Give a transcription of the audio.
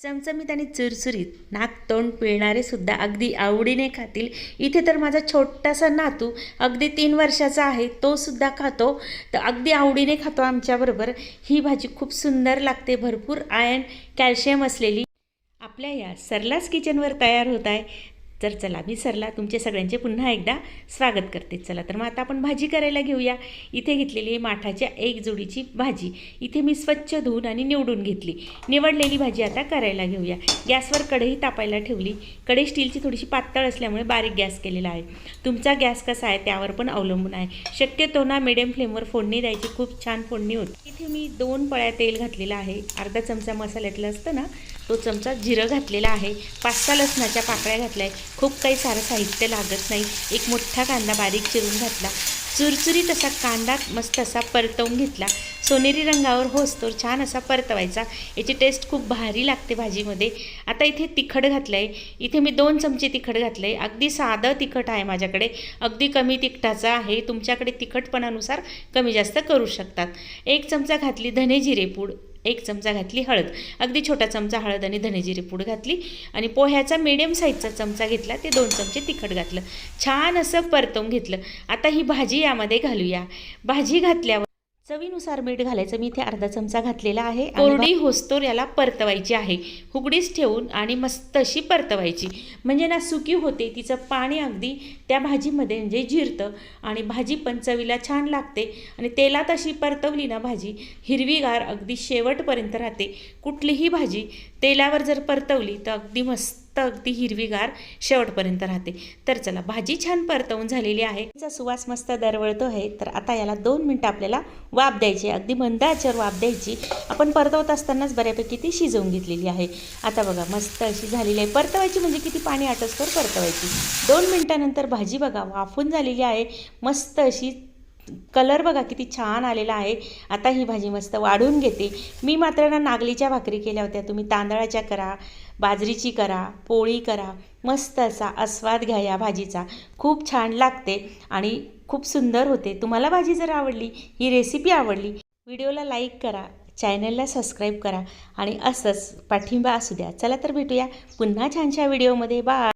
चमचमीत आणि चुरचुरीत नाक तोंड पिळणारे सुद्धा अगदी आवडीने खातील. इथे तर माझा छोटासा नातू अगदी तीन वर्षाचा आहे तो सुद्धा खातो. तर अगदी आवडीने खातो आमच्याबरोबर ही भाजी खूप सुंदर लागते भरपूर आयर्न कॅल्शियम असलेली. आपल्या या सरलास किचनवर तयार होत आहे. तर चला मी सरला तुमचे सगळ्यांचे पुन्हा एकदा स्वागत करते. चला तर मग आता आपण भाजी करायला घेऊया. इथे घेतलेली आहे माठाच्या एक जोडीची भाजी. इथे मी स्वच्छ धुवून आणि निवडून घेतली. निवडलेली भाजी आता करायला घेऊया. गॅसवर कढई तापायला ठेवली. कढई स्टीलची थोडीशी पातळ असल्यामुळे बारीक गॅस केलेला आहे. तुमचा गॅस कसा आहे त्यावर पण अवलंबून आहे. शक्यतो ना मिडियम फ्लेमवर फोडणी द्यायची. खूप छान फोडणी होती. इथे मी दोन पळ्या तेल घातलेलं आहे. अर्धा चमचा मसाल्यातलं असतं ना तो चमचा जिरं घातलेला आहे. पाच सहा लसणाच्या पाकळ्या घातल्या आहे खूप काही सारं साहित्य लागत नाही. एक मोठा कांदा बारीक चिरून घातला. चुरचुरीत असा कांदा मस्त असा परतवून घेतला. सोनेरी रंगावर होसतोर छान असा परतवायचा. याची टेस्ट खूप भारी लागते भाजीमध्ये. आता इथे तिखट घातलं आहे इथे मी दोन चमचे तिखट घातलं आहे अगदी साधं तिखट आहे माझ्याकडे. अगदी कमी तिखटाचं आहे. तुमच्याकडे तिखटपणानुसार कमी जास्त करू शकतात. एक चमचा घातली धने जिरेपूड एक चमचा घातली हळद. अगदी छोटा चमचा हळद आणि धनेजिरी पूड घातली आणि पोह्याचा मिडियम साईजचा चमचा घेतला ते दोन चमचे तिखट घातलं. छान असं परतवून घेतलं. आता ही भाजी यामध्ये घालूया. भाजी घातल्यावर चवीनुसार मीठ घालायचं. मी इथे अर्धा चमचा घातलेला आहे कोरडी होस्तोर याला परतवायची आहे. हुगडीच ठेवून आणि मस्त अशी परतवायची. म्हणजे ना सुकी होते तिचं पाणी अगदी त्या भाजीमध्ये म्हणजे जिरतं आणि भाजी पण चवीला छान लागते. आणि तेलात अशी परतवली ना भाजी हिरवीगार अगदी शेवटपर्यंत राहते. कुठलीही भाजी तेलावर जर परतवली तर अगदी मस्त अगदी हिरवीगार शेवटपर्यंत राहते. तर चला भाजी छान परतवून झालेली आहे. तिचा सुवास मस्त दरवळतो आहे. तर आता याला दोन मिनटं आपल्याला वाफ द्यायची अगदी मंद आचर वाफ द्यायची. आपण परतवत असतानाच बऱ्यापैकी ती शिजवून घेतलेली आहे. आता बघा मस्त अशी झालेली आहे. परतवायची म्हणजे किती पाणी आटसतर परतवायची. दोन मिनटानंतर भाजी बघा वाफून झालेली आहे. मस्त अशी कलर बघा किती छान आलेला आहे. आता ही भाजी मस्त वाढून घेते. मी मात्र ना नागलीच्या भाकरी केल्या होत्या. तुम्ही तांदळाच्या करा बाजरीची करा पोळी करा. मस्त असा आस्वाद घ्या या भाजीचा. खूप छान लागते आणि खूप सुंदर होते. तुम्हाला भाजी जर आवडली ही रेसिपी आवडली व्हिडिओला लाईक करा चॅनलला सबस्क्राईब करा आणि असंच पाठिंबा असू द्या. चला तर भेटूया पुन्हा छानशा व्हिडिओमध्ये बा